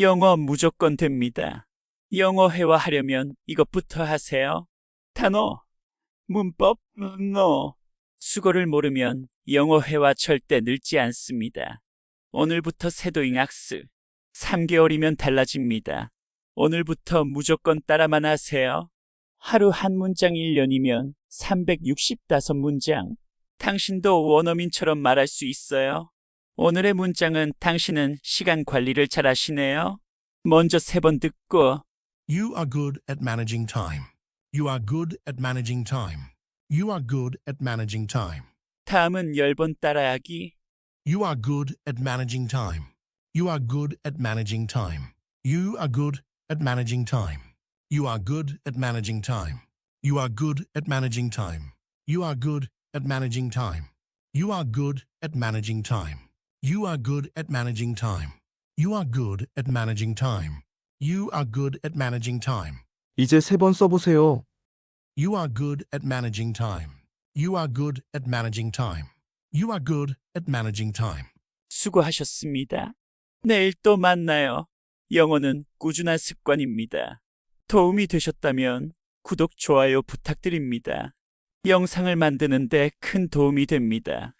영어 무조건 됩니다. 영어 회화하려면 이것부터 하세요. 단어, 문법, 언어. 수고를 모르면 영어 회화 절대 늘지 않습니다. 오늘부터 세도잉 악스. 3개월이면 달라집니다. 오늘부터 무조건 따라만 하세요. 하루 한 문장 1년이면 365문장. 당신도 원어민처럼 말할 수 있어요. 오늘의 문장은 당신은 시간 관리를 잘 하시네요. 먼저 세 번 듣고 You are good at managing time. You are good at managing time. You are good at managing time. 다음은 10번 따라하기. You are good at managing time. You are good at managing time. You are good at managing time. You are good at managing time. You are good at managing time. You are good at managing time. You are good at managing time. You are good at managing time. You are good at managing time. You are good at managing time. 이제 세 번 써보세요. You are good at managing time. You are good at managing time. You are good at managing time. 수고하셨습니다. 내일 또 만나요. 영어는 꾸준한 습관입니다. 도움이 되셨다면 구독, 좋아요 부탁드립니다. 영상을 만드는데 큰 도움이 됩니다.